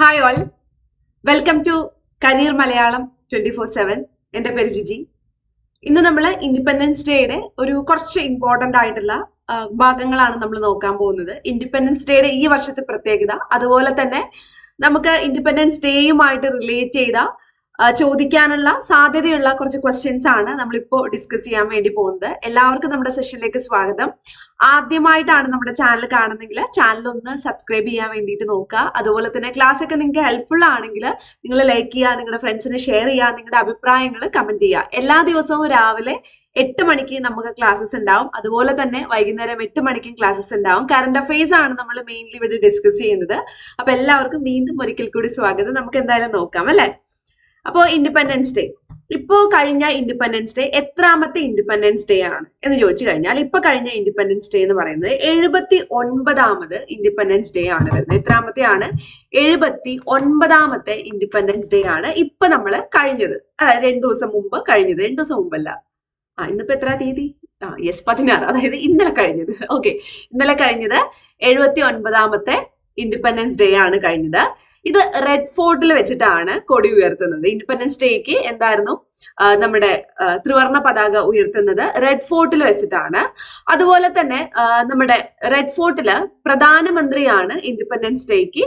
Hi all welcome to career Malayalam twenty four seven എന്റെ പേര് ജിജി. ഇന്ന് നമ്മൾ ഇൻഡിപെൻഡൻസ് ഡേയുടെ ഒരു കുറച്ച് ഇമ്പോർട്ടന്റ് ആയിട്ടുള്ള ഭാഗങ്ങളാണ് നമ്മൾ നോക്കാൻ പോകുന്നത്. ഇൻഡിപെൻഡൻസ് ഡേയുടെ ഈ വർഷത്തെ പ്രത്യേകത അതുപോലെ തന്നെ നമുക്ക് ഇൻഡിപെൻഡൻസ് ഡേയുമായിട്ട് റിലേറ്റ് ചെയ്ത ചോദിക്കാനുള്ള സാധ്യതയുള്ള കുറച്ച് ക്വസ്റ്റ്യൻസ് ആണ് നമ്മളിപ്പോൾ ഡിസ്കസ് ചെയ്യാൻ വേണ്ടി പോകുന്നത്. എല്ലാവർക്കും നമ്മുടെ സെഷനിലേക്ക് സ്വാഗതം. ആദ്യമായിട്ടാണ് നമ്മുടെ ചാനൽ കാണുന്നെങ്കിൽ ചാനൽ ഒന്ന് സബ്സ്ക്രൈബ് ചെയ്യാൻ വേണ്ടിയിട്ട് നോക്കുക. അതുപോലെ തന്നെ ക്ലാസ് ഒക്കെ നിങ്ങൾക്ക് ഹെൽപ്ഫുൾ ആണെങ്കിൽ നിങ്ങൾ ലൈക്ക് ചെയ്യുക നിങ്ങളുടെ ഫ്രണ്ട്സിന് ഷെയർ ചെയ്യുക നിങ്ങളുടെ അഭിപ്രായങ്ങൾ കമന്റ് ചെയ്യുക. എല്ലാ ദിവസവും രാവിലെ എട്ട് മണിക്ക് നമുക്ക് ക്ലാസ്സസ് ഉണ്ടാവും. അതുപോലെ തന്നെ വൈകുന്നേരം എട്ട് മണിക്കും ക്ലാസ്സസ് ഉണ്ടാവും. കറണ്ട് അഫയേഴ്സ് ആണ് നമ്മൾ മെയിൻലി ഇവിടെ ഡിസ്കസ് ചെയ്യുന്നത്. അപ്പൊ എല്ലാവർക്കും വീണ്ടും ഒരിക്കൽ കൂടി സ്വാഗതം. നമുക്ക് എന്തായാലും നോക്കാം അല്ലെ? അപ്പോ ഇൻഡിപെൻഡൻസ് ഡേ ഇപ്പോ കഴിഞ്ഞ ഇൻഡിപെൻഡൻസ് ഡേ എത്രാമത്തെ ഇൻഡിപെൻഡൻസ് ഡേ ആണ് എന്ന് ചോദിച്ചു കഴിഞ്ഞാൽ ഇപ്പൊ കഴിഞ്ഞ ഇൻഡിപെൻഡൻസ് ഡേ എന്ന് പറയുന്നത് എഴുപത്തി ഒൻപതാമത് ഇൻഡിപെൻഡൻസ് ഡേ ആണ് വരുന്നത്. എത്രാമത്തെ ആണ്? എഴുപത്തി ഒൻപതാമത്തെ ഇൻഡിപെൻഡൻസ് ഡേ ആണ് ഇപ്പൊ നമ്മൾ കഴിഞ്ഞത്. അതായത് രണ്ടു ദിവസം മുമ്പ് കഴിഞ്ഞത്. രണ്ടു ദിവസം മുമ്പല്ല. ആ ഇന്നിപ്പോ എത്ര തീയതി? ആ യെസ് പതിനാറ്. അതായത് ഇന്നലെ കഴിഞ്ഞത്. ഓക്കെ ഇന്നലെ കഴിഞ്ഞത് എഴുപത്തി ഒൻപതാമത്തെ ഇൻഡിപെൻഡൻസ് ഡേ ആണ് കഴിഞ്ഞത്. ഇത് റെഡ് ഫോർട്ടിൽ വെച്ചിട്ടാണ് കൊടി ഉയർത്തുന്നത്. ഇൻഡിപെൻഡൻസ് ഡേക്ക് എന്തായിരുന്നു? നമ്മുടെ ത്രിവർണ പതാക ഉയർത്തുന്നത് റെഡ് ഫോർട്ടിൽ വെച്ചിട്ടാണ്. അതുപോലെ തന്നെ നമ്മുടെ റെഡ് ഫോർട്ടിൽ പ്രധാനമന്ത്രിയാണ് ഇൻഡിപെൻഡൻസ് ഡേക്ക്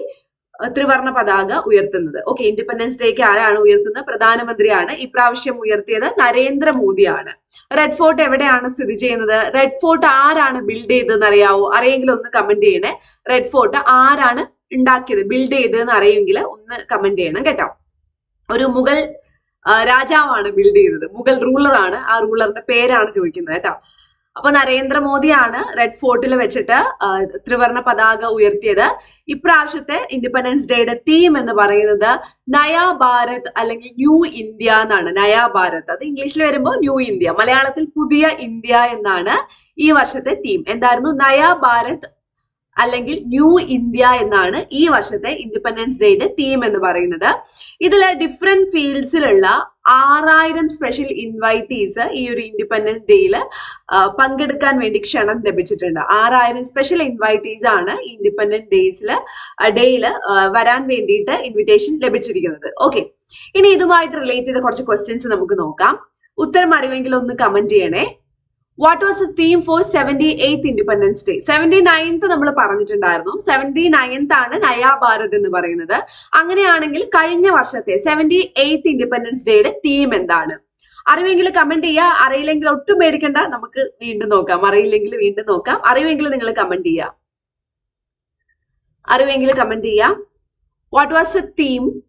ത്രിവർണ പതാക ഉയർത്തുന്നത്. ഓക്കെ ഇൻഡിപെൻഡൻസ് ഡേക്ക് ആരാണ് ഉയർത്തുന്നത്? പ്രധാനമന്ത്രിയാണ്. ഇപ്രാവശ്യം ഉയർത്തിയത് നരേന്ദ്രമോദിയാണ് റെഡ് ഫോർട്ട് എവിടെയാണ് സ്ഥിതി ചെയ്യുന്നത്? റെഡ് ഫോർട്ട് ആരാണ് ബിൽഡ് ചെയ്തതെന്ന് അറിയാവോ അറിയെങ്കിൽ ഒന്ന് കമന്റ് ചെയ്യണേ. റെഡ് ഫോർട്ട് ആരാണ് ഉണ്ടാക്കിയത് ബിൽഡ് ചെയ്തതെന്ന് അറിയുമെങ്കിൽ ഒന്ന് കമന്റ് ചെയ്യണം കേട്ടോ. ഒരു മുഗൾ രാജാവാണ് ബിൽഡ് ചെയ്തത്. മുഗൾ റൂളർ ആണ്. ആ റൂളറിന്റെ പേരാണ് ചോദിക്കുന്നത് കേട്ടോ. അപ്പൊ നരേന്ദ്രമോദിയാണ് റെഡ് ഫോർട്ടിൽ വെച്ചിട്ട് ത്രിവർണ പതാക ഉയർത്തിയത്. ഇപ്രാവശ്യത്തെ ഇൻഡിപെൻഡൻസ് ഡേയുടെ തീം എന്ന് പറയുന്നത് നയാ ഭാരത് അല്ലെങ്കിൽ ന്യൂ ഇന്ത്യ എന്നാണ്. നയാ ഭാരത്. അത് ഇംഗ്ലീഷിൽ വരുമ്പോൾ ന്യൂ ഇന്ത്യ മലയാളത്തിൽ പുതിയ ഇന്ത്യ എന്നാണ് ഈ വർഷത്തെ തീം എന്തായിരുന്നു? നയാ ഭാരത് അല്ലെങ്കിൽ ന്യൂ ഇന്ത്യ എന്നാണ് ഈ വർഷത്തെ ഇൻഡിപെൻഡൻസ് ഡേയുടെ തീം എന്ന് പറയുന്നത്. ഇതിൽ ഡിഫറെന്റ് ഫീൽഡ്സിലുള്ള ആറായിരം സ്പെഷ്യൽ ഇൻവൈറ്റീസ് ഈ ഒരു ഇൻഡിപെൻഡൻസ് ഡേയിൽ പങ്കെടുക്കാൻ വേണ്ടി ക്ഷണം ലഭിച്ചിട്ടുണ്ട്. ആറായിരം സ്പെഷ്യൽ ഇൻവൈറ്റീസ് ആണ് ഇൻഡിപെൻഡൻസ് ഡേയ്സിൽ ഡേയിൽ വരാൻ വേണ്ടിയിട്ട് ഇൻവിറ്റേഷൻ ലഭിച്ചിരിക്കുന്നത്. ഓക്കെ ഇനി ഇതുമായിട്ട് റിലേറ്റ് ചെയ്ത കുറച്ച് ക്വസ്റ്റ്യൻസ് നമുക്ക് നോക്കാം. ഉത്തരം അറിയുമെങ്കിൽ ഒന്ന് കമന്റ് ചെയ്യണേ. What was theme for seventy eighth independence day seventy ninth നമ്മൾ പറഞ്ഞിട്ടുണ്ടായിരുന്നു. സെവന്റി നയൻത്ത് ആണ് നയാ ഭാരത് എന്ന് പറയുന്നത്. അങ്ങനെയാണെങ്കിൽ കഴിഞ്ഞ വർഷത്തെ സെവന്റി എയ്ത്ത് ഇൻഡിപെൻഡൻസ് ഡേയുടെ തീം എന്താണ്? അറിവെങ്കിൽ കമന്റ് ചെയ്യുക. അറിയില്ലെങ്കിൽ ഒട്ടും പേടിക്കണ്ട. നമുക്ക് വീണ്ടും നോക്കാം. അറിയില്ലെങ്കിൽ വീണ്ടും നോക്കാം. അറിവെങ്കിൽ നിങ്ങൾ കമന്റ് ചെയ്യുക. അറിവെങ്കിൽ കമന്റ് ചെയ്യുക. What was a theme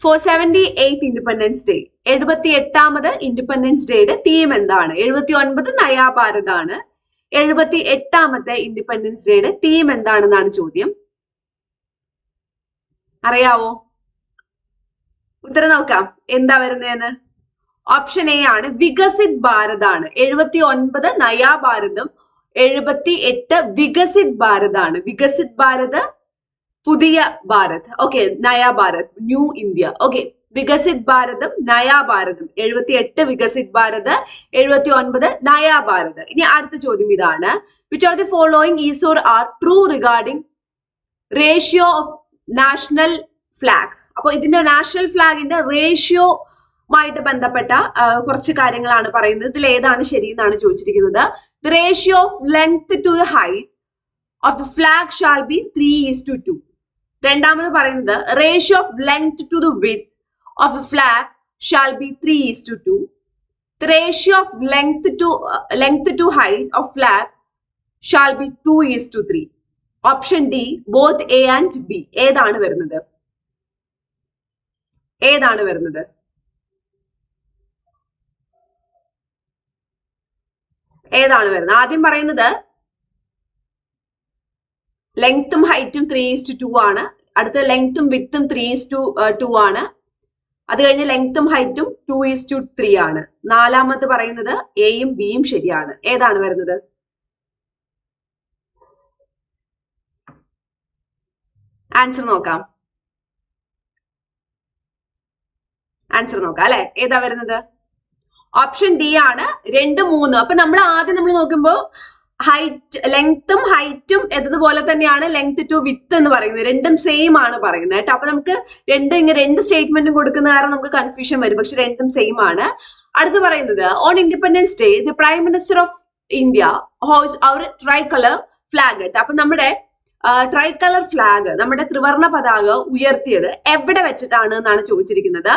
for seventy eighth independence day എഴുപത്തി എട്ടാമത് ഇൻഡിപെൻഡൻസ് ഡേയുടെ തീം എന്താണ്? എഴുപത്തി ഒൻപത് നയാഭാരതാണ്. എഴുപത്തി എട്ടാമത്തെ ഇൻഡിപെൻഡൻസ് ഡേയുടെ തീം എന്താണെന്നാണ് ചോദ്യം. അറിയാവോ? ഉത്തരം നോക്കാം. എന്താ വരുന്നതെന്ന്? ഓപ്ഷൻ എ ആണ് വികസിത് ഭാരത് ആണ് എഴുപത്തി ഒൻപത് നയാ ഭാരതും എഴുപത്തി എട്ട് വികസിത് ഭാരത് ആണ് വികസിത് ഭാരത് പുതിയ Bharat. Okay Naya Bharat new India. Okay Viksit Bharatam Naya Bharatam. എഴുപത്തി എട്ട് വികസിത് ഭാരത് എഴുപത്തി ഒൻപത് നയാ ഭാരത്. ഇനി അടുത്ത ചോദ്യം ഇതാണ്. Which of the following is or are true regarding ratio of national flag അപ്പൊ ഇതിന്റെ നാഷണൽ ഫ്ലാഗിന്റെ റേഷ്യോ മായിട്ട് ബന്ധപ്പെട്ട കുറച്ച് കാര്യങ്ങളാണ് പറയുന്നത്. ഇതിൽ ഏതാണ് ശരി എന്നാണ് ചോദിച്ചിരിക്കുന്നത്. The ratio of length to height of the flag shall be three is to two രണ്ടാമത് പറയുന്നത് ratio of length to the width of a flag shall be three is to two ratio of length to length to height of flag shall be two is to three option D both A and B ഏതാണ് വരുന്നത്? ഏതാണ് വരുന്നത്? ഏതാണ് വരുന്നത്? ആദ്യം പറയുന്നത് ലെങ്ത്തും ഹൈറ്റും ത്രീ ഈസ് ടു ആണ്. അടുത്ത ലെങ്ത്തും വിത്തും ത്രീ ഈസ് ടു ടു ആണ്. അത് കഴിഞ്ഞ് ലെങ്ത്തും ഹൈറ്റും ടു ഈസ് ടു ത്രീ ആണ്. നാലാമത് പറയുന്നത് എയും ബിയും ശരിയാണ്. ഏതാണ് വരുന്നത്? ആൻസർ നോക്കാം. ആൻസർ നോക്കാം അല്ലെ? ഏതാ വരുന്നത്? ഓപ്ഷൻ ഡി ആണ്. രണ്ട് മൂന്ന്. അപ്പൊ നമ്മൾ ആദ്യം നമ്മൾ നോക്കുമ്പോൾ ഹൈറ്റ് ലെങ്ത്തും ഹൈറ്റും എന്നതുപോലെ തന്നെയാണ് ലെങ്ത് ടു വിത്ത് എന്ന് പറയുന്നത്. രണ്ടും സെയിം ആണ് പറയുന്നത് കേട്ടോ. അപ്പൊ നമുക്ക് രണ്ടും ഇങ്ങനെ രണ്ട് സ്റ്റേറ്റ്മെന്റും കൊടുക്കുന്ന കാരണം നമുക്ക് കൺഫ്യൂഷൻ വരും. പക്ഷെ രണ്ടും സെയിം ആണ്. അടുത്ത് പറയുന്നത് on independence day the prime minister of India hoist our tricolour flag അപ്പൊ നമ്മുടെ ട്രൈ കളർ ഫ്ലാഗ് നമ്മുടെ ത്രിവർണ പതാക ഉയർത്തിയത് എവിടെ വെച്ചിട്ടാണ് എന്നാണ് ചോദിച്ചിരിക്കുന്നത്.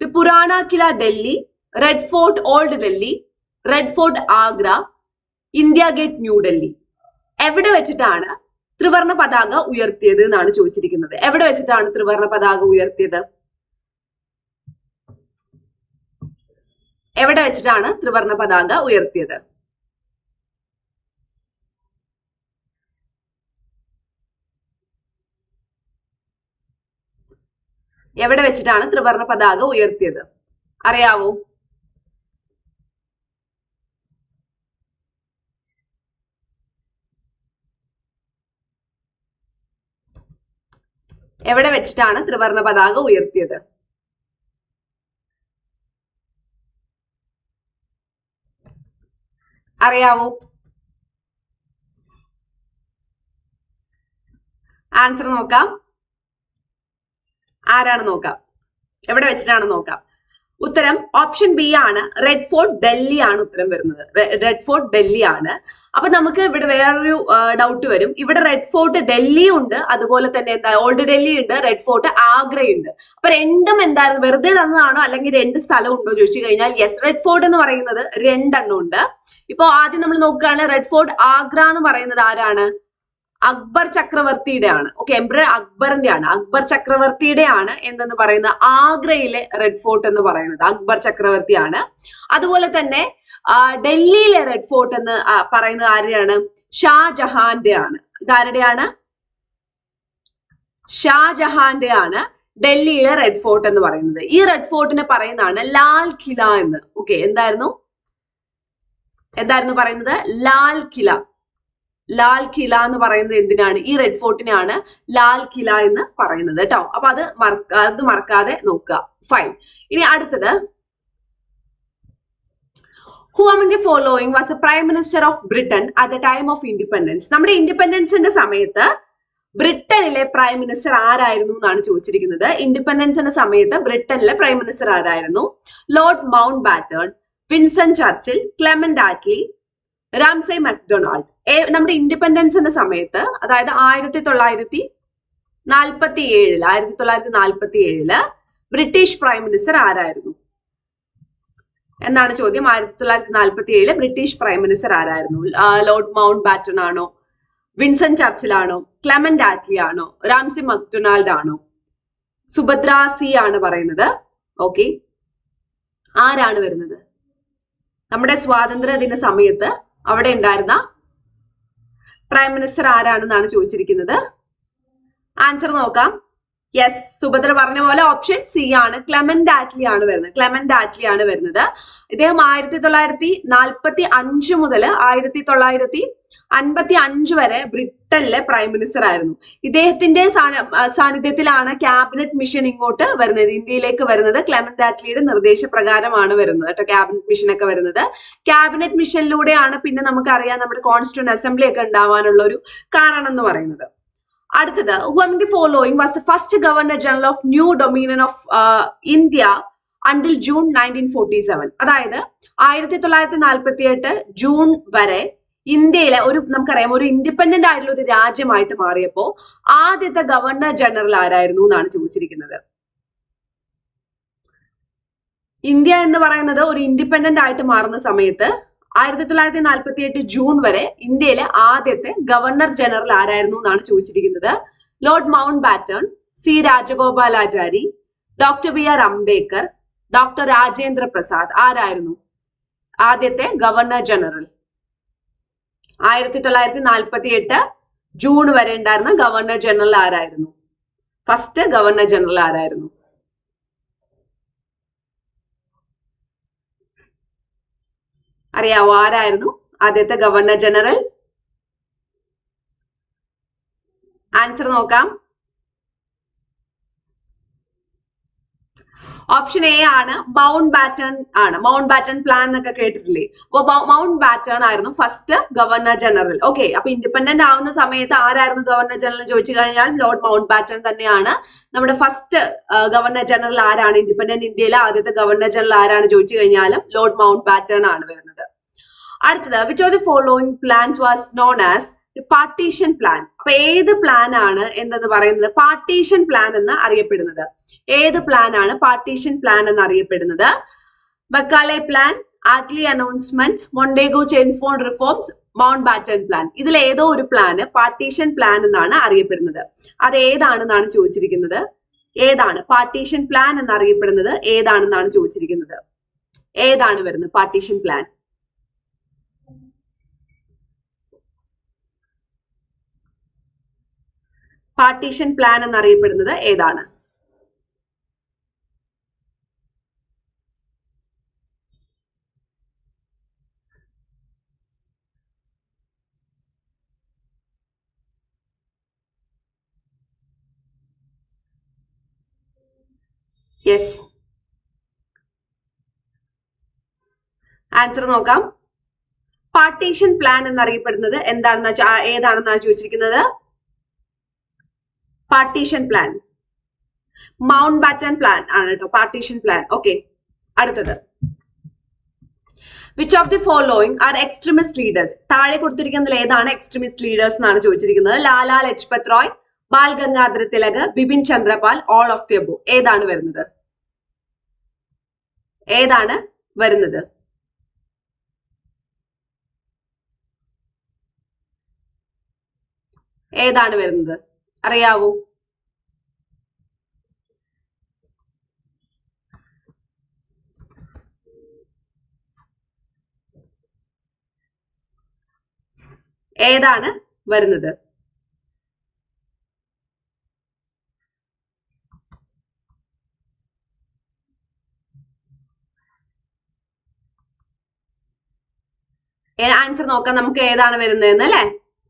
The Purana Qila Delhi red fort old Delhi red fort Agra India gate New Delhi എവിടെ വെച്ചിട്ടാണ് ത്രിവർണ പതാക ഉയർത്തിയത് എന്നാണ് ചോദിച്ചിരിക്കുന്നത്. എവിടെ വെച്ചിട്ടാണ് ത്രിവർണ പതാക ഉയർത്തിയത്? എവിടെ വെച്ചിട്ടാണ് ത്രിവർണ പതാക ഉയർത്തിയത്? എവിടെ വെച്ചിട്ടാണ് ത്രിവർണ പതാക ഉയർത്തിയത്? അറിയാവോ? എവിടെ വെച്ചിട്ടാണ് ത്രിവർണ പതാക ഉയർത്തിയത്? അറിയാവോ? ആൻസർ നോക്കാം. ആരാണ് നോക്കാം? എവിടെ വെച്ചിട്ടാണ് നോക്കാം? ഉത്തരം ഓപ്ഷൻ ബി ആണ്. റെഡ് ഫോർട്ട് ഡൽഹി ആണ് ഉത്തരം വരുന്നത്. റെഡ് ഫോർട്ട് ഡൽഹി ആണ്. അപ്പൊ നമുക്ക് ഇവിടെ വേറൊരു ഡൗട്ട് വരും. ഇവിടെ റെഡ് ഫോർട്ട് ഡൽഹി ഉണ്ട്. അതുപോലെ തന്നെ എന്താ ഓൾഡ് ഡൽഹി ഉണ്ട് റെഡ് ഫോർട്ട് ആഗ്രയുണ്ട് അപ്പൊ രണ്ടും എന്തായിരുന്നു? വെറുതെ തന്നതാണോ? അല്ലെങ്കിൽ രണ്ട് സ്ഥലം ഉണ്ടോ ചോദിച്ചു കഴിഞ്ഞാൽ യെസ് റെഡ് ഫോർട്ട് എന്ന് പറയുന്നത് രണ്ടെണ്ണം ഉണ്ട്. ഇപ്പൊ ആദ്യം നമ്മൾ നോക്കുകയാണെങ്കിൽ റെഡ് ഫോർട്ട് ആഗ്ര എന്ന് പറയുന്നത് ആരാണ്? അക്ബർ ചക്രവർത്തിയുടെ ആണ് ഓക്കെ എംബ്രർ അക്ബറിന്റെ ആണ് അക്ബർ ചക്രവർത്തിയുടെ ആണ് എന്തെന്ന് പറയുന്നത്? ആഗ്രയിലെ റെഡ് ഫോർട്ട് എന്ന് പറയുന്നത്. അക്ബർ ചക്രവർത്തിയാണ്. അതുപോലെ തന്നെ ഡൽഹിയിലെ റെഡ് ഫോർട്ട് എന്ന് പറയുന്നത് ആരുടെയാണ് ഷാജഹാന്റെ ആണ് ഇതാരുടെയാണ്? ഷാജഹാന്റെ ആണ് ഡൽഹിയിലെ റെഡ് ഫോർട്ട് എന്ന് പറയുന്നത്. ഈ റെഡ് ഫോർട്ടിനെ പറയുന്നതാണ് ലാൽ കില എന്ന്. ഓക്കെ എന്തായിരുന്നു? എന്തായിരുന്നു പറയുന്നത്? ലാൽ കില ലാൽ കില എന്ന് പറയുന്നത് എന്തിനാണ്? ഈ റെഡ് ഫോർട്ടിനാണ് ലാൽ കില എന്ന് പറയുന്നത് കേട്ടോ അപ്പൊ അത് മറക്ക അത് മറക്കാതെ നോക്കുക. ഫൈൻ ഇനി അടുത്തത്. Who among the following was a prime minister of Britain at the time of independence നമ്മുടെ ഇൻഡിപെൻഡൻസിന്റെ സമയത്ത് ബ്രിട്ടനിലെ പ്രൈം മിനിസ്റ്റർ ആരായിരുന്നു എന്നാണ് ചോദിച്ചിരിക്കുന്നത്. ഇൻഡിപെൻഡൻസിന്റെ സമയത്ത് ബ്രിട്ടനിലെ പ്രൈം മിനിസ്റ്റർ ആരായിരുന്നു? Lord Mountbatten Winston Churchill Clement Attlee Ramsay MacDonald. നമ്മുടെ ഇൻഡിപെൻഡൻസിന്റെ സമയത്ത് അതായത് ആയിരത്തി തൊള്ളായിരത്തി നാൽപ്പത്തി ഏഴിൽ ആയിരത്തി തൊള്ളായിരത്തി നാൽപ്പത്തി ഏഴിൽ ബ്രിട്ടീഷ് പ്രൈം മിനിസ്റ്റർ ആരായിരുന്നു? എന്നാണ് ചോദ്യം. ആയിരത്തി തൊള്ളായിരത്തി നാൽപ്പത്തി ഏഴിൽ ബ്രിട്ടീഷ് പ്രൈം മിനിസ്റ്റർ ആരായിരുന്നു? ലോർഡ് മൗണ്ട് ബാറ്റൺ ആണോ? വിൻസെന്റ് ചർച്ചിൽ ആണോ ക്ലെമന്റ് ആറ്റ്ലി ആണോ? റാംസി മക്ഡൊണാൾഡ് ആണോ? സുഭദ്ര സി ആണ് പറയുന്നത്. ഓക്കെ. ആരാണ് വരുന്നത്? നമ്മുടെ സ്വാതന്ത്ര്യ ദിന സമയത്ത് അവിടെ ഉണ്ടായിരുന്ന പ്രൈം മിനിസ്റ്റർ ആരാണെന്നാണ് ചോദിച്ചിരിക്കുന്നത്? ആൻസർ നോക്കാം. യെസ് സുഭദ്ര പറഞ്ഞ പോലെ ഓപ്ഷൻ സി ആണ്. ക്ലെമന്റ് ആറ്റ്ലി ആണ് വരുന്നത്. ക്ലെമന്റ് ആറ്റ്ലി ആണ് വരുന്നത്. ഇദ്ദേഹം ആയിരത്തി തൊള്ളായിരത്തി നാൽപ്പത്തി അഞ്ച് മുതൽ ആയിരത്തി തൊള്ളായിരത്തി അൻപത്തി അഞ്ച് വരെ ബ്രിട്ടനിലെ പ്രൈം മിനിസ്റ്റർ ആയിരുന്നു. ഇദ്ദേഹത്തിന്റെ സാന്നിധ്യത്തിലാണ് ക്യാബിനറ്റ് മിഷൻ ഇങ്ങോട്ട് വരുന്നത്. ഇന്ത്യയിലേക്ക് വരുന്നത് ക്ലെമന്റ് ആറ്റ്ലിയുടെ നിർദ്ദേശപ്രകാരമാണ് വരുന്നത് കേട്ടോ ക്യാബിനറ്റ് മിഷൻ ഒക്കെ വരുന്നത്. ക്യാബിനറ്റ് മിഷനിലൂടെയാണ് പിന്നെ നമുക്കറിയാം നമ്മുടെ കോൺസ്റ്റിറ്റ്യൂൺ അസംബ്ലി ഒക്കെ ഉണ്ടാവാനുള്ള ഒരു കാരണം എന്ന് പറയുന്നത്. അടുത്തത് who among the following was the first governor general of new dominion of India until June nineteen forty seven അതായത് ആയിരത്തി തൊള്ളായിരത്തി നാൽപ്പത്തി എട്ട് ജൂൺ വരെ ഇന്ത്യയിലെ ഒരു നമുക്കറിയാം ഒരു ഇൻഡിപെൻഡന്റ് ആയിട്ടുള്ള ഒരു രാജ്യമായിട്ട് മാറിയപ്പോ ആദ്യത്തെ ഗവർണർ ജനറൽ ആരായിരുന്നു എന്നാണ് ചോദിച്ചിരിക്കുന്നത്. ഇന്ത്യ എന്ന് പറയുന്നത് ഒരു ഇൻഡിപെൻഡന്റ് ആയിട്ട് മാറുന്ന സമയത്ത് ആയിരത്തി തൊള്ളായിരത്തി നാൽപ്പത്തി എട്ട് ജൂൺ വരെ ഇന്ത്യയിലെ ആദ്യത്തെ ഗവർണർ ജനറൽ ആരായിരുന്നു എന്നാണ് ചോദിച്ചിരിക്കുന്നത്. Lord Mountbatten C Rajagopalachari doctor B R Ambedkar doctor Rajendra Prasad ആരായിരുന്നു? ആദ്യത്തെ ഗവർണർ ജനറൽ ആയിരത്തി തൊള്ളായിരത്തി നാൽപ്പത്തി എട്ട് ജൂൺ വരെ ഉണ്ടായിരുന്ന ഗവർണർ ജനറൽ ആരായിരുന്നു? ഫസ്റ്റ് ഗവർണർ ജനറൽ ആരായിരുന്നു? അറിയാവോ ആരായിരുന്നു? ആദ്യത്തെ ഗവർണർ ജനറൽ? ആൻസർ നോക്കാം. ഓപ്ഷൻ എ ആണ് മൗണ്ട് ബാറ്റൺ ആണ്. മൗണ്ട് ബാറ്റൺ പ്ലാൻ എന്നൊക്കെ കേട്ടിട്ടില്ലേ? അപ്പൊ മൗണ്ട് ബാറ്റൺ ആയിരുന്നു ഫസ്റ്റ് ഗവർണർ ജനറൽ ഓക്കെ അപ്പൊ ഇൻഡിപെൻഡന്റ് ആവുന്ന സമയത്ത് ആരായിരുന്നു ഗവർണർ ജനറൽ ചോദിച്ചു കഴിഞ്ഞാൽ ലോർഡ് മൗണ്ട് ബാറ്റൺ തന്നെയാണ്. നമ്മുടെ ഫസ്റ്റ് ഗവർണർ ജനറൽ ആരാണ്? ഇൻഡിപെൻഡന്റ് ഇന്ത്യയിലെ ആദ്യത്തെ ഗവർണർ ജനറൽ ആരാണ് ചോദിച്ചു കഴിഞ്ഞാലും ലോർഡ് മൗണ്ട് ബാറ്റൺ ആണ് വരുന്നത്. അടുത്തത് which of the following plans was known as partition plan അപ്പൊ ഏത് പ്ലാൻ ആണ് എന്തെന്ന് പറയുന്നത്? പാർട്ടീഷൻ പ്ലാൻ എന്ന് അറിയപ്പെടുന്നത്. ഏത് പ്ലാൻ ആണ് പാർട്ടീഷൻ പ്ലാൻ എന്ന് അറിയപ്പെടുന്നത്? ബക്കാലെ plan Attlee announcement Montagu Chelmsford reforms Mountbatten plan ഇതിൽ ഏതോ ഒരു പ്ലാന് പാർട്ടീഷൻ പ്ലാൻ എന്നാണ് അറിയപ്പെടുന്നത്. അത് ഏതാണെന്നാണ് ചോദിച്ചിരിക്കുന്നത്? ഏതാണ്? പാർട്ടീഷൻ പ്ലാൻ എന്നറിയപ്പെടുന്നത് ഏതാണെന്നാണ് ചോദിച്ചിരിക്കുന്നത്? ഏതാണ് വരുന്നത്? പാർട്ടീഷൻ പ്ലാൻ പാർട്ടീഷൻ പ്ലാൻ എന്നറിയപ്പെടുന്നത് ഏതാണ്? യെസ് ആൻസർ നോക്കാം. പാർട്ടീഷൻ പ്ലാൻ എന്നറിയപ്പെടുന്നത് എന്താണെന്ന് ഏതാണെന്നാണ് ചോദിച്ചിരിക്കുന്നത്? Partition plan Mountbatten plan ആണ് കേട്ടോ പാർട്ടീഷൻ പ്ലാൻ ഓക്കെ അടുത്തത്. Which of the following are extremist leaders താഴെ കൊടുത്തിരിക്കുന്നതിൽ ഏതാണ് എക്സ്ട്രീമിസ്റ്റ് ലീഡേഴ്സ് എന്നാണ് ചോദിച്ചിരിക്കുന്നത്. Lala Lajpat Rai Bal Gangadhar Tilak Bipin Chandra Pal all of the above ഏതാണ് വരുന്നത്? ഏതാണ് വരുന്നത്? ഏതാണ് വരുന്നത്? അറിയാവൂ? ഏതാണ് വരുന്നത്? ആൻസർ നോക്കാം നമുക്ക് ഏതാണ് വരുന്നതെന്ന് അല്ലെ?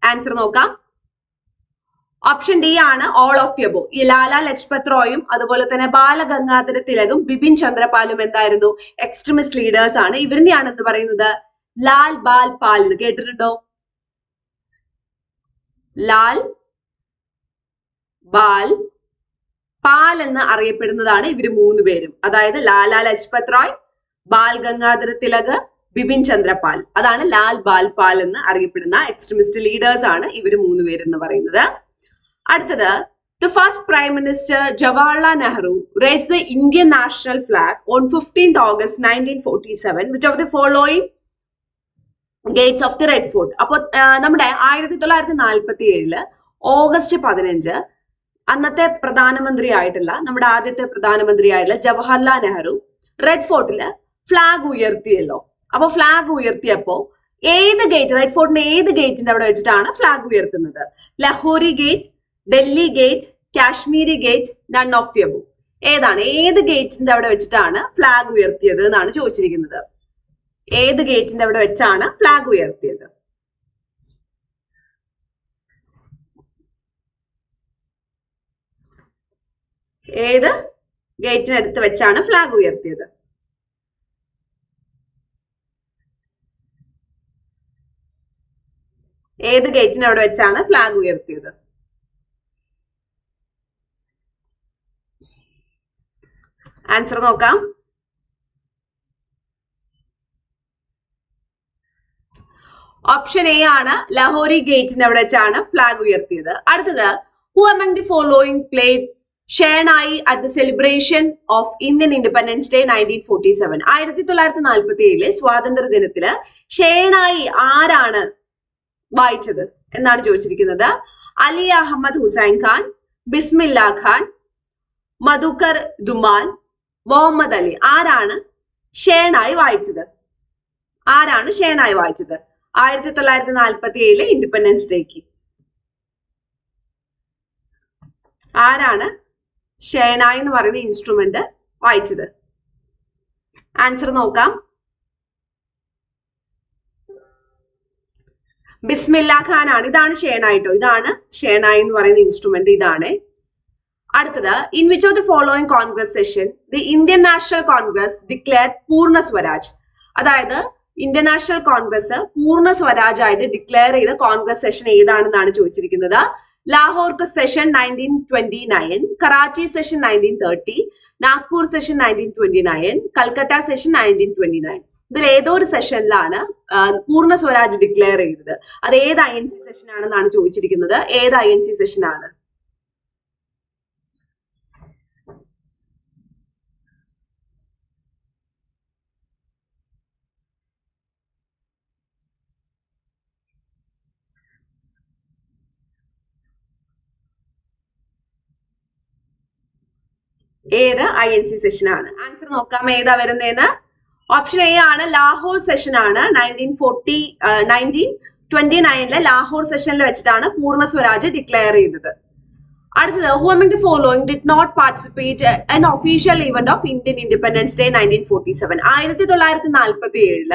ആൻസർ നോക്കാം. ഓപ്ഷൻ ഡി ആണ് ഓൾ ഓഫ് ദി അബോ ഈ ലാല ലജ്പത് റോയും അതുപോലെ തന്നെ ബാലഗംഗാധര തിലകും ബിപിൻ ചന്ദ്രപാലും എന്തായിരുന്നു? എക്സ്ട്രീമിസ്റ്റ് ലീഡേഴ്സ് ആണ്. ഇവരിനെയാണ് എന്ന് പറയുന്നത് ലാൽ ബാൽ പാൽ എന്ന് കേട്ടിട്ടുണ്ടോ? ലാൽ ബാൽ പാൽ എന്ന് അറിയപ്പെടുന്നതാണ് ഇവർ മൂന്ന് പേരും. അതായത് ലാലാ ലജ്പത് റോയ് ബാൽ ഗംഗാധര തിലക് ബിപിൻ ചന്ദ്രപാൽ. അതാണ് ലാൽ ബാൽ പാൽ എന്ന് അറിയപ്പെടുന്ന എക്സ്ട്രീമിസ്റ്റ് ലീഡേഴ്സ് ആണ് ഇവർ മൂന്ന് പേരെന്ന് പറയുന്നത്. അടുത്തത് the first prime minister Jawaharlal Nehru raise the Indian national flag on fifteen August nineteen forty seven which of the following gates of the red fort അപ്പോൾ നമ്മുടെ ആയിരത്തി തൊള്ളായിരത്തി നാൽപ്പത്തി ഏഴിൽ ഓഗസ്റ്റ് പതിനഞ്ച് അന്നത്തെ പ്രധാനമന്ത്രി ആയിട്ടുള്ള നമ്മുടെ ആദ്യത്തെ പ്രധാനമന്ത്രി ആയിട്ടുള്ള ജവഹർലാൽ നെഹ്റു റെഡ് ഫോർട്ടിൽ ഫ്ലാഗ് ഉയർത്തിയല്ലോ. അപ്പോൾ ഫ്ലാഗ് ഉയർത്തിയപ്പോ ഏത് ഗേറ്റ് റെഡ് ഫോർട്ടിന്റെ ഏത് ഗേറ്റിന്റെ അവിടെ വെച്ചിട്ടാണ് ഫ്ലാഗ് ഉയർത്തുന്നത്? Lahori gate Delhi gate Kashmiri gate none of the above ഏതാണ്? ഏത് ഗേറ്റിന്റെ അവിടെ വെച്ചിട്ടാണ് ഫ്ലാഗ് ഉയർത്തിയത് എന്നാണ് ചോദിച്ചിരിക്കുന്നത്. ഏത് ഗേറ്റിന്റെ അവിടെ വെച്ചാണ് ഫ്ലാഗ് ഉയർത്തിയത്? ഏത് ഗേറ്റിനടുത്ത് വെച്ചാണ് ഫ്ലാഗ് ഉയർത്തിയത്? ഏത് ഗേറ്റിനവിടെ വെച്ചാണ് ഫ്ലാഗ് ഉയർത്തിയത്? ആൻസർ നോക്കാം. ഓപ്ഷൻ എ ആണ് ലഹോറി ഗേറ്റിന് അവിടെ വെച്ചാണ് ഫ്ലാഗ് ഉയർത്തിയത്. അടുത്തത് who among the following played shehnai at the celebration of Indian independence day nineteen forty seven ആയിരത്തി തൊള്ളായിരത്തി നാൽപ്പത്തി ഏഴിലെ സ്വാതന്ത്ര്യ ദിനത്തിൽ ഷേണായി ആരാണ് വായിച്ചത് എന്നാണ് ചോദിച്ചിരിക്കുന്നത്? അലി അഹമ്മദ് ഹുസൈൻ ഖാൻ ബിസ്മില്ല ഖാൻ മധുക്കർ ദുമാൻ മുഹമ്മദ് അലി ആരാണ് ഷേണായി വായിച്ചത്? ആരാണ് ഷേണായി വായിച്ചത്? ആയിരത്തി തൊള്ളായിരത്തി നാൽപ്പത്തി ഏഴിലെ ഇൻഡിപെൻഡൻസ് ഡേക്ക് ആരാണ് ഷേനായി എന്ന് പറയുന്ന ഇൻസ്ട്രുമെന്റ് വായിച്ചത്? ആൻസർ നോക്കാം. ബിസ്മില്ല ഖാൻ ആണ്. ഇതാണ് ഷേണായിട്ടോ ഇതാണ് ഷേണായി എന്ന് പറയുന്ന ഇൻസ്ട്രുമെന്റ് ഇതാണ്. അടുത്തത് in which of the following Congress session the Indian National Congress declare Purna Swaraj അതായത് ഇന്ത്യൻ നാഷണൽ കോൺഗ്രസ് പൂർണ സ്വരാജായിട്ട് ഡിക്ലെയർ ചെയ്ത കോൺഗ്രസ് സെഷൻ ഏതാണെന്നാണ് ചോദിച്ചിരിക്കുന്നത്? Lahore session nineteen twenty nine Karachi session nineteen thirty Nagpur session nineteen twenty nine Calcutta session nineteen twenty nine ഇതിൽ ഏതോ ഒരു സെഷനിലാണ് പൂർണ Swaraj declare ചെയ്തത്. അത് ഏത് ഐ എൻ സി സെഷൻ ആണെന്നാണ് ചോദിച്ചിരിക്കുന്നത്? ഏത് ഐ എൻ സി സെഷൻ ആണ്? ഏത് ഐ എൻ സി സെഷൻ ആണ്? ആൻസർ നോക്കാം ഏതാ വരുന്നതെന്ന് ഓപ്ഷൻ എ ആണ് ലാഹോർ സെഷൻ ആണ്. നയന്റീൻ ഫോർട്ടി നയന്റീൻ ട്വന്റി നയനിലെ ലാഹോർ സെഷനിൽ വെച്ചിട്ടാണ് പൂർണ സ്വരാജ് ഡിക്ലെയർ ചെയ്തത്. അടുത്തത് who among the following did not participate in official event of Indian Independence Day nineteen forty seven ആയിരത്തി തൊള്ളായിരത്തി നാൽപ്പത്തി ഏഴിൽ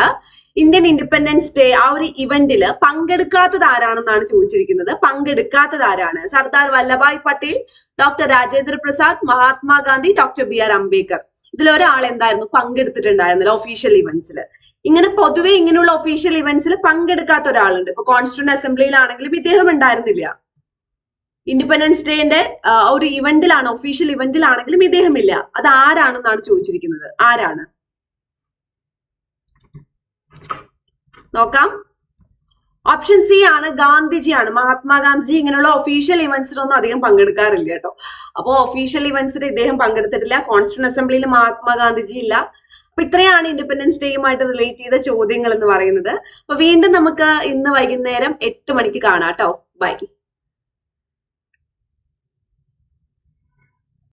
ഇന്ത്യൻ ഇൻഡിപെൻഡൻസ് ഡേ ആ ഒരു ഇവന്റിൽ പങ്കെടുക്കാത്തത് ആരാണെന്നാണ് ചോദിച്ചിരിക്കുന്നത്? പങ്കെടുക്കാത്തത് ആരാണ്? Sardar Vallabhbhai Patel doctor Rajendra Prasad Mahatma Gandhi doctor B R Ambedkar. ഇതിൽ ഒരാൾ എന്തായിരുന്നു? പങ്കെടുത്തിട്ടുണ്ടായിരുന്നില്ല ഒഫീഷ്യൽ ഇവന്റ്സിൽ ഇങ്ങനെ പൊതുവെ ഇങ്ങനെയുള്ള ഒഫീഷ്യൽ ഇവന്റ്സിൽ പങ്കെടുക്കാത്ത ഒരാളുണ്ട്. ഇപ്പൊ കോൺസ്റ്റിറ്റ്യൂന്റ് അസംബ്ലിയിലാണെങ്കിലും ഇദ്ദേഹം ഉണ്ടായിരുന്നില്ല. ഇൻഡിപെൻഡൻസ് ഡേന്റെ ഒരു ഇവന്റിലാണ് ഒഫീഷ്യൽ ഇവന്റിലാണെങ്കിലും ഇദ്ദേഹം ഇല്ല. അത് ആരാണെന്നാണ് ചോദിച്ചിരിക്കുന്നത്? ആരാണ്? നോക്കാം. ഓപ്ഷൻ സി ആണ് ഗാന്ധിജിയാണ്. മഹാത്മാഗാന്ധിജി ഇങ്ങനെയുള്ള ഒഫീഷ്യൽ ഇവന്റ്സിനൊന്നും അധികം പങ്കെടുക്കാറില്ല കേട്ടോ. അപ്പോൾ ഒഫീഷ്യൽ ഇവന്റ്സിൽ ഇദ്ദേഹം പങ്കെടുത്തിട്ടില്ല. കോൺസ്റ്റിറ്റ്യൂൺ അസംബ്ലിയിൽ മഹാത്മാഗാന്ധിജി ഇല്ല. അപ്പൊ ഇത്രയാണ് ഇൻഡിപെൻഡൻസ് ഡേയുമായിട്ട് റിലേറ്റ് ചെയ്ത ചോദ്യങ്ങൾ എന്ന് പറയുന്നത്. അപ്പൊ വീണ്ടും നമുക്ക് ഇന്ന് വൈകുന്നേരം എട്ട് മണിക്ക് കാണാം കേട്ടോ. ബൈ